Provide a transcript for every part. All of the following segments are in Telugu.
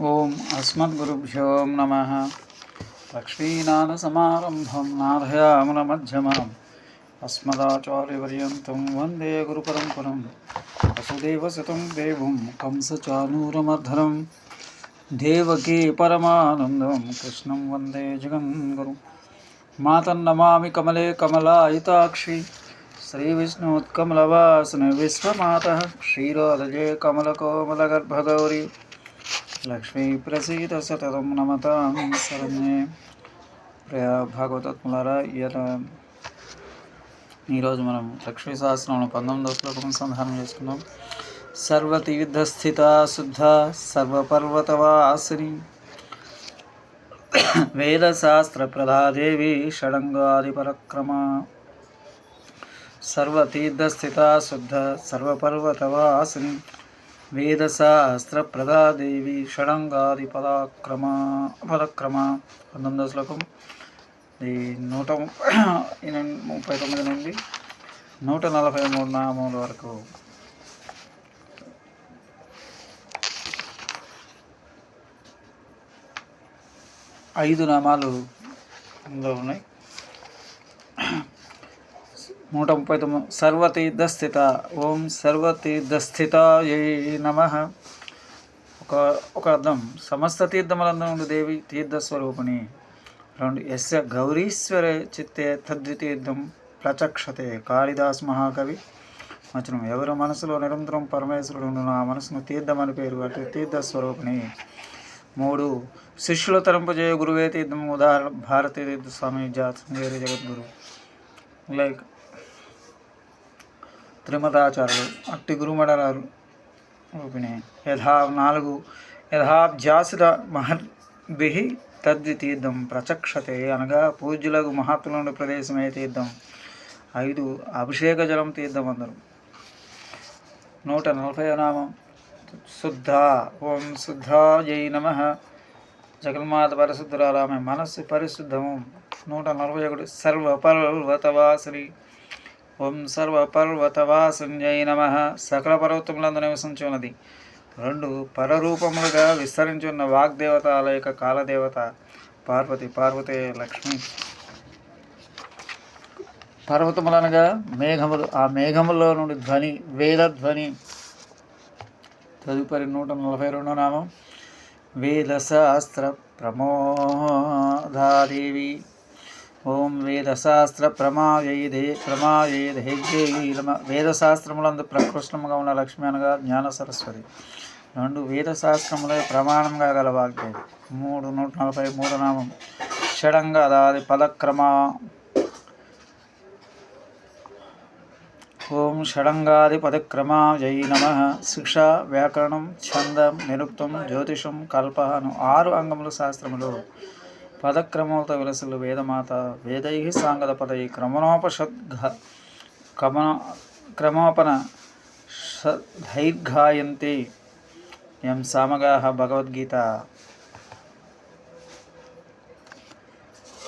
ॐ अस्मद्गुरुभ्यो नमः। लक्ष्मीनादसमारम्भं नादयामनमध्यमाम् अस्मदाचार्यपर्यन्तं वंदे गुरुपरम्परं वसुदेवसुतं देवं कंसचानूरमर्धनं देवकी परमानन्दं कृष्णं वंदे जगन्गुरुं। मातन्नमामि कमले कमलायिताक्षी। श्रीविष्णुत्कमलवासने विश्वमातः क्षीरोदजे कमलकोमलगर्भगौरी। లక్ష్మీ ప్రసీద సతతం నమతాం శరణ్యే. ప్రియ భాగవతాత్ములారా ఈయన ఈరోజు మనం లక్ష్మీ సహస్రంలో పంతొమ్మిదో శ్లోకం సంధానం చేసుకున్నాం. సర్వతీర్థ స్థిత శుద్ధ సర్వపర్వతవాసిని. వేదశాస్త్ర ప్రధాదేవి షడంగాది పరక్రమ సర్వతీర్థస్థిత శుద్ధ సర్వపర్వతవాసిని. వేదశాస్త్రప్రదాదేవి షడంగాది పదాక్రమ పదక్రమ పంతొమ్మిదో శ్లోకం. ఇది నూట ముప్పై తొమ్మిది నుండి నూట నలభై మూడు నామముల వరకు. ఐదు నామాలు ఇందులో ఉన్నాయి. నూట ముప్పై తొమ్మిది సర్వతీర్థస్థిత. ఓం సర్వతీర్థస్థిత నమ. ఒక ఒక అర్థం. సమస్త తీర్థములందు ఉండు దేవి తీర్థస్వరూపిణి. రెండు ఎస్య గౌరీశ్వర చిత్తే తద్వితీర్థం ప్రచక్షతే. కాళిదాస్ మహాకవి. వచనం ఎవరి మనసులో నిరంతరం పరమేశ్వరుడు నా ఆ మనసును తీర్థమని పేరు అటు తీర్థస్వరూపిణి. మూడు శిష్యుల తరంపజేయ గురువే తీర్థం. ఉదాహరణ భారతీ తీర్థ స్వామి జాత్ జగద్గురు. లైక్ త్రిమతాచార్యులు అట్టి గురుమడలారు. రూపిణి యథా నాలుగు యథాభ్యాసిత మహద్భి తద్ది తీర్థం ప్రచక్షతే అనగా పూజ్యులకు మహాత్ములను ప్రదేశమే తీర్థం. ఐదు అభిషేక జలం తీర్థం అందరు నూట నలభై నామం. శుద్ధ ఓం శుద్ధ జై నమ. జగన్మాత పరిశుద్ధరామే మనస్సు పరిశుద్ధము. నూట నలభై ఒకటి సర్వపర్వతవాసిని. ఓం సర్వపర్వతవాసంజయ నమ. సకల పర్వతములందు నివసించున్నది రెండు పరరూపములుగా విస్తరించున్న వాగ్దేవత యొక్క కాలదేవత పార్వతి పార్వతే లక్ష్మి. పర్వతములనగా మేఘములు ఆ మేఘములో నుండి ధ్వని వేదధ్వని తదుపరి నూట నలభై రెండో నామం. వేదశాస్త్ర ప్రమోదాదేవి. ఓం వేదశాస్త్ర ప్రమాయే ప్రమాయేధైర్యమ వేదశాస్త్రములందు ప్రకృష్టముగా ఉన్న లక్ష్మి అనగా జ్ఞాన సరస్వతి. రెండు వేదశాస్త్రములే ప్రమాణంగా గల వాక్యం. మూడు నూట నలభై మూడు నామం. షడంగా దాది పదక్రమ. ఓం షడంగాది పదక్రమాజై నమ. శిక్ష వ్యాకరణం ఛందం నిరుక్తం జ్యోతిషం కల్ప అను ఆరు అంగముల శాస్త్రములు. పదక్రమములతో విలసలు వేదమాత వేదై సాంగత పదై క్రమణోపషద్ క్రమణ క్రమోపన దైర్ఘాయంతి ఎం సామగా భగవద్గీత.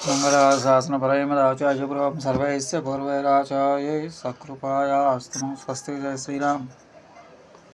మంగళాశాసనపరమదాచార్యపురం సర్వైశ్య పూర్వైరాచార్యై సకృపాయా అస్తు స్వస్తి జయ శ్రీరామ్.